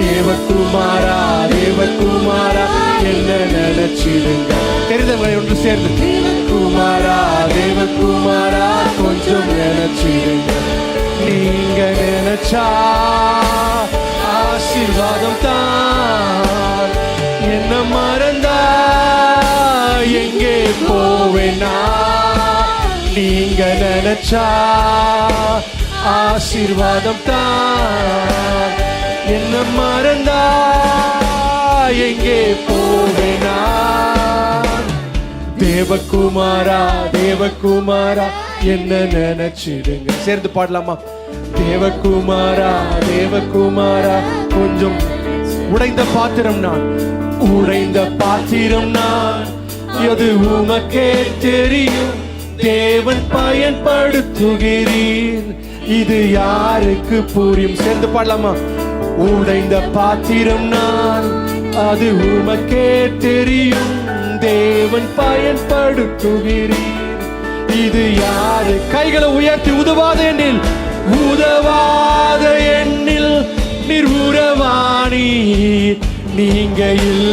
தேவகுமாரா தேவகுமாரா என்ன நினைச்சிடுங்க? தெரிந்தவங்களை ஒன்று சேர்ந்து. குமாரா தேவகுமாரா கொஞ்சம் நினைச்சிடுங்க. நீங்க நினைச்சா ஆசீர்வாதம் தான். என்ன மறந்தா எங்கே போவேனா? நீங்க நினைச்சா ஆசீர்வாதம் தான். என்ன மறந்தா? எங்கே போவேனா? தேவகுமாரா தேவகுமாரா என்ன நினைச்சிடுங்க. சேர்ந்து பாடலாமா? தேவகுமாரா தேவகுமாரா கொஞ்சம் உடைந்த பாத்திரம் நான் உடைந்த பாத்திரம் நான். அது உமக்கே தெரியும்? தேவன் பயன்படுத்துகிறீர். இது யாருக்கு புரியும்? சேர்ந்து பாடலாமா? உடைந்த பாத்திரம் நான். அது உமக்கே தெரியும். தேவன் பயன்படுத்துகிறீர். இது யாரு? கைகளை உயர்த்தி உதவாத எண்ணில். உதவாத எண்ணில் நீர் உறவாணி நீங்க இல்லை.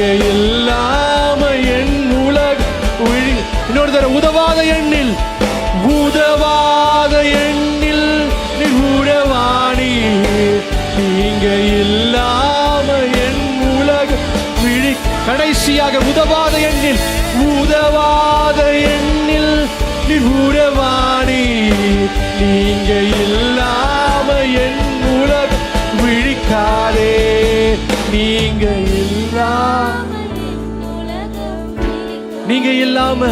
நீங்க இல்லாம என் உலக இன்னொரு தர உதவாத எண்ணில் உதவாத எண்ணில் உடவாணி நீங்க இல்லாம என் உலக விழி கடைசியாக உதவாத எண்ணில் உதவாத எண்ணில் உடவாணி நீங்க இல்லாம என் உலக விழிக்காதே நீங்க நீங்க இல்லாம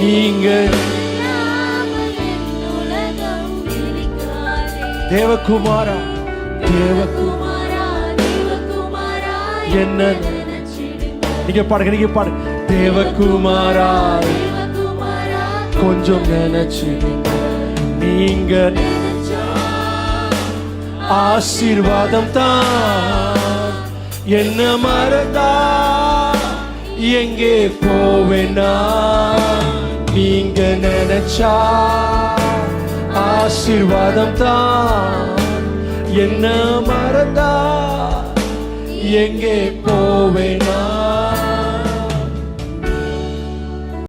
நீங்க தேவகுமாரா தேவகு என்ன? நீங்க பாடுங்க நீங்க பாடு. தேவகுமாரா கொஞ்சம் நினைச்சிடுங்க. நீங்க ஆசீர்வாதம் தான் என்ன மறந்தா? எங்கே போவேனா? நீங்க நினைச்சா ஆசீர்வாதம் தான். என்ன மறந்தா? எங்கே போவேனா?